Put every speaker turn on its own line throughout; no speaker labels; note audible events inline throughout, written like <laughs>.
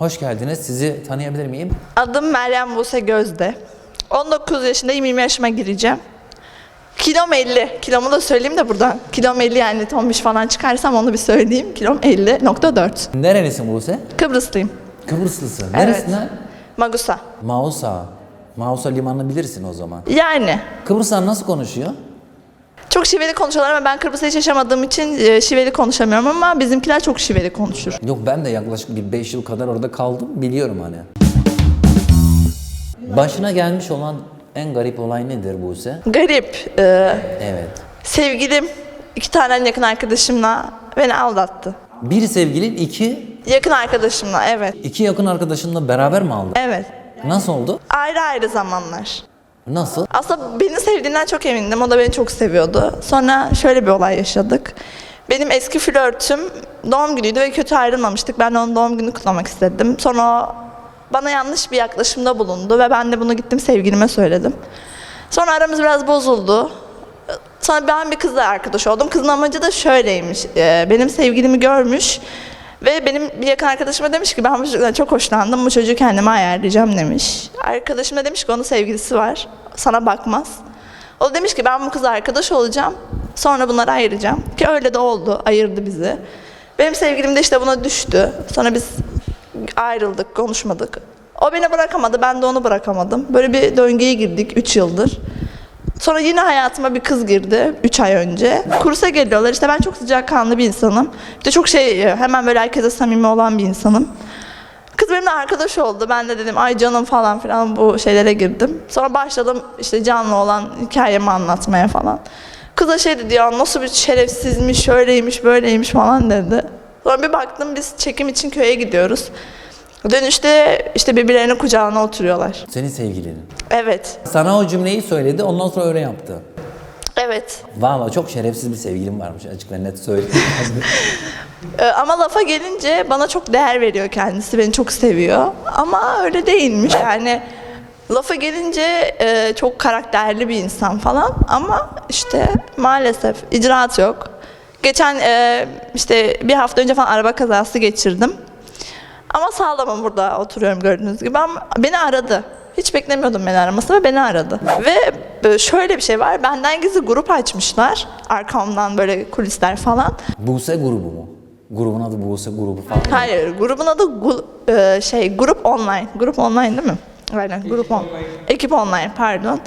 Hoş geldiniz. Sizi tanıyabilir miyim?
Adım Meryem Buse Gözde. 19 yaşındayım, 20 yaşıma gireceğim. Kilom 50. Kilomu da söyleyeyim de buradan. Kilom 50 yani tombiş falan çıkarsam onu bir söyleyeyim. Kilom 50.4.
Nerelisin Buse?
Kıbrıslıyım.
Kıbrıslısın.
Evet.
Neresinden?
Magusa.
Mausa. Mausa limanını bilirsin o zaman.
Yani
Kıbrıslar nasıl konuşuyor?
Çok şiveli konuşuyorlar ama ben Kıbrıs'ta hiç yaşamadığım için e, şiveli konuşamıyorum ama bizimkiler çok şiveli konuşur.
Yok ben de yaklaşık bir 5 yıl kadar orada kaldım. Biliyorum hani. Başına gelmiş olan en garip olay nedir Buse?
Garip. e,
Evet.
sevgilim iki tane en yakın arkadaşımla beni aldattı.
Bir sevgilin, iki,
Yakın arkadaşımla evet.
iki yakın arkadaşınla beraber mi aldın?
Evet.
Nasıl oldu?
Ayrı ayrı zamanlar.
Nasıl?
Aslında beni sevdiğinden çok emindim. O da beni çok seviyordu. Sonra şöyle bir olay yaşadık. Benim eski flörtüm doğum günüydü ve kötü ayrılmamıştık. Ben onun doğum gününü kutlamak istedim. Sonra o bana yanlış bir yaklaşımda bulundu ve ben de bunu gittim sevgilime söyledim. Sonra aramız biraz bozuldu. Sonra ben bir kızla arkadaş oldum. Kızın amacı da şöyleymiş. Ee, Benim sevgilimi görmüş ve benim bir yakın arkadaşıma demiş ki ben bu çocuktan çok hoşlandım. Bu çocuğu kendime ayarlayacağım demiş. Arkadaşım da demiş ki onun sevgilisi var. Sana bakmaz. O da demiş ki ben bu kızla arkadaş olacağım. Sonra bunları ayıracağım. Ki öyle de oldu. Ayırdı bizi. Benim sevgilim de işte buna düştü. Sonra biz ayrıldık, konuşmadık. O beni bırakamadı, ben de onu bırakamadım. Böyle bir döngüye girdik 3 yıldır. Sonra yine hayatıma bir kız girdi 3 ay önce. Kursa geliyorlar. İşte ben çok sıcakkanlı bir insanım. Bir de çok şey hemen böyle herkese samimi olan bir insanım. Kız benimle arkadaş oldu. Ben de dedim ay canım falan filan bu şeylere girdim. Sonra başladım işte canlı olan hikayemi anlatmaya falan. Kız da şey dedi ya nasıl bir şerefsizmiş, şöyleymiş, böyleymiş falan dedi. Sonra bir baktım biz çekim için köye gidiyoruz. Dönüşte işte birbirlerinin kucağına oturuyorlar.
Senin sevgilinin.
Evet,
Sana o cümleyi söyledi, ondan sonra öyle yaptı.
evet.
Valla çok şerefsiz bir sevgilim varmış açık ve net söyleyeyim. <laughs> <laughs>
Ee, ama lafa gelince bana çok değer veriyor kendisi. Beni çok seviyor. Ama öyle değilmiş. Yani lafa gelince e, çok karakterli bir insan falan. Ama işte maalesef icraat yok. Geçen e, işte bir hafta önce falan araba kazası geçirdim. Ama sağlamım burada oturuyorum gördüğünüz gibi. Ama beni aradı. Hiç beklemiyordum beni aramasını ve beni aradı. Ve e, şöyle bir şey var. Benden gizli grup açmışlar. Arkamdan böyle kulisler falan.
Buse grubu mu? Grubun adı Buse grubu falan.
Hayır, grubun adı gu- e, şey grup online. Grup online değil mi? Aynen, grup on. Ekip online, pardon.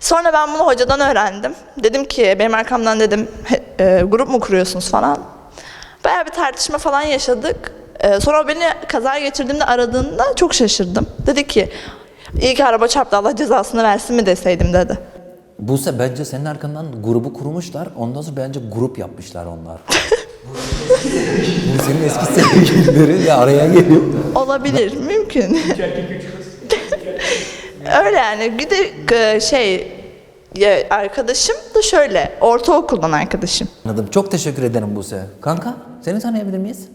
Sonra ben bunu hocadan öğrendim. Dedim ki benim arkamdan dedim "He- e, grup mu kuruyorsunuz falan. Bayağı bir tartışma falan yaşadık. E, sonra beni kaza geçirdiğimde aradığında çok şaşırdım. Dedi ki iyi ki araba çarptı Allah cezasını versin mi deseydim dedi.
Buse bence senin arkandan grubu kurmuşlar. Ondan sonra bence grup yapmışlar onlar. <laughs> Bu senin eski sevgilileri de araya geliyor.
Olabilir, mümkün. Öyle yani. Bir de e, şey ya arkadaşım da şöyle ortaokuldan arkadaşım.
Anladım. Çok teşekkür ederim Buse. Kanka seni tanıyabilir miyiz?